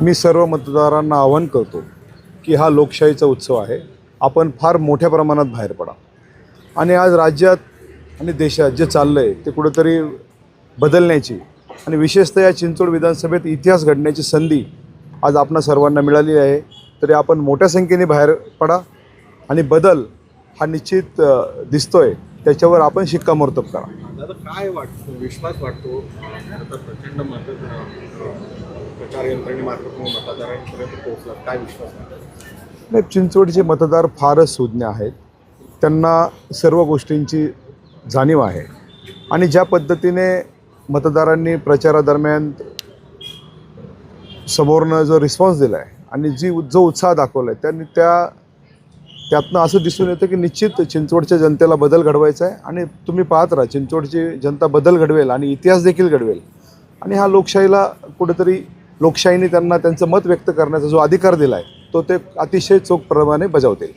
मी सर्व मतदारांना आवाहन करतो की हा लोकशाहीचा उत्सव आहे. आपण फार मोठ्या प्रमाणात बाहेर पडा. आणि आज राज्यात आणि देशात जे चाललं आहे ते कुठंतरी बदलण्याची आणि विशेषतः या चिंचोड विधानसभेत इतिहास घडण्याची संधी आज आपणा सर्वांना मिळाली आहे. तरी आपण मोठ्या संख्येने बाहेर पडा आणि बदल हा निश्चित दिसतो दिसतोय. त्याच्यावर आपण शिक्कामोर्तब करा. दादा काय वाटतं? विश्वास वाटतो. आता प्रचंड मत प्रचार यंत्रणेमार्फत तुम्ही मतदारांपर्यंत पोहोचला काय विश्वास नाही चिंचवडचे मतदार फारच सुज्ञ आहेत. त्यांना सर्व गोष्टींची जाणीव आहे. आणि ज्या पद्धतीने मतदारांनी प्रचारादरम्यान समोरनं जो रिस्पॉन्स दिला आहे आणि जी जो उत्साह दाखवला आहे त्यांनी त्या त्यातनं असं दिसून येतं की निश्चित चिंचवडच्या जनतेला बदल घडवायचा आहे आणि तुम्ही पाहत राहा चिंचवडची जनता बदल घडवेल आणि इतिहास देखील घडवेल. आणि हा लोकशाहीला कुठेतरी लोकशाहीने त्यांना त्यांचं मत व्यक्त करण्याचा जो अधिकार दिला आहे तो ते अतिशय चोखप्रमाणे बजावतील.